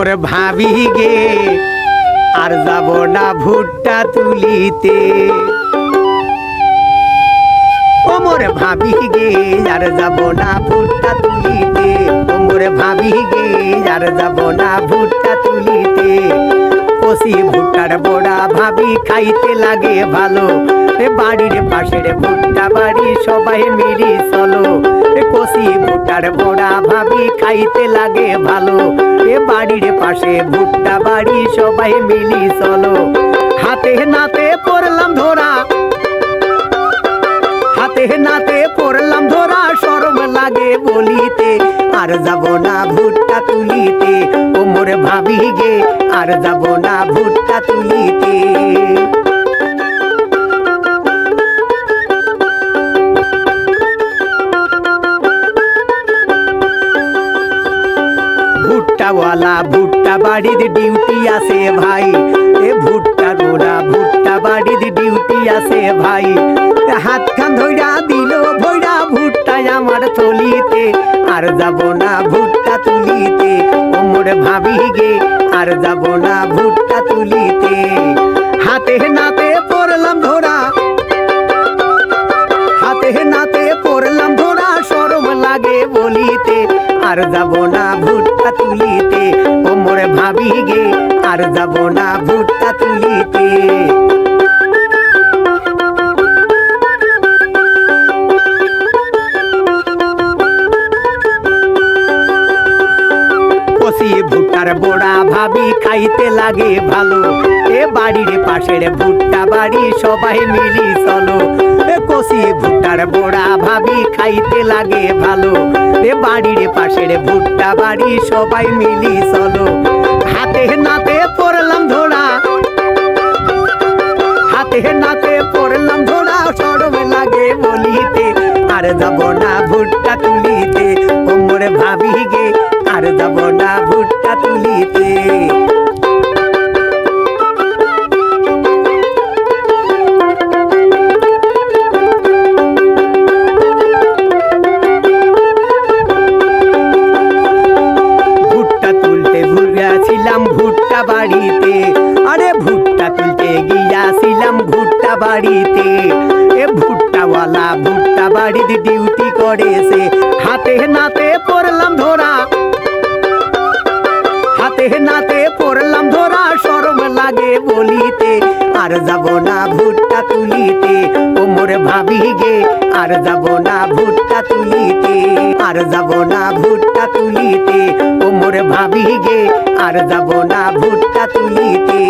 মোর ভাবি গে আর যাব না ভুট্টা তুলিতে। ও মোর ভাবি গে আর যাব না ভুট্টা তুলিতে। ও মোর ভাবি গে আর যাব না ভুট্টা তুলিতে। কষি ভাবি খাইতে লাগে ভালো। এ বাড়ির পাশের ভুট্টা বাড়ি সবাই মিলি চলো। এ কষি ভুট্টার বড়া ভাবি খাইতে লাগে ভালো। এ বাড়ির পাশে ভুট্টা বাড়ি সবাই মিলি চলো। হাতে নাতে পড়লাম ধরা। হাতে নাতে পড়লাম ধরা সরম লাগে বলিতে। আর যাব না ভুট্টা তুলিতে। ও মোরে ভাবি গে, আর যাব না ভুট্টা তুলিতে। ভুট্টাওয়ালা, ভুট্টা বাড়ির ডিউটি আছে ভাই। এ ভুট্টা গোড়া ভুট্টা বাড়ির ডিউটি আছে ভাই। হাত খান ধইরা দিল, ভইরা ভুট্টা আমার থলিতে। আর যাব না ভুট্টা তুলিতে। ওমর ভাবি আর যাব না ভুট্টা তুলিতে। হাতে নাতে পড়লাম ধরা, হাতে নাতে পড়লাম ধরা সরম লাগে বলিতে। আর যাব না ভুট্টা তুলিতে, ও ভাবিগে, আর যাব না ভুট্টা তুলিতে। কষি ভুট্টার বড়া ভাবি খাইতে লাগে ভালো। এ বাড়ির পাশের ভুট্টা বাড়ি সবাই মিলি চলো। কষি ভুট্টার বড়া ভাবি খাইতে লাগে ভালো। এ বাড়ির পাশের ভুট্টা বাড়ি সবাই মিলি চলো। হাতে নাতে পড়লাম ধরা হাতে নাতে পড়লাম ধরা সরম লাগে বলিতে। আর যাব না ভুট্টা তুলিতে ভুট্টা তুলিতে ঘুরিয়াছিলাম ভুট্টা বাড়িতে। আরে ভুট্টা তুলতে গিয়াছিলাম ভুট্টা বাড়িতে। এ ভুট্টাওয়ালা ভুট্টা বাড়িতে ডিউটি করেছে। হাতে আর যাব না ভুট্টা তুলিতে। ও মোরে ভাবি গে, আর যাব না ভুট্টা তুলিতে। আর যাব না ভুট্টা তুলিতে, ও মোরে ভাবি গে, আর যাব না ভুট্টা তুলিতে।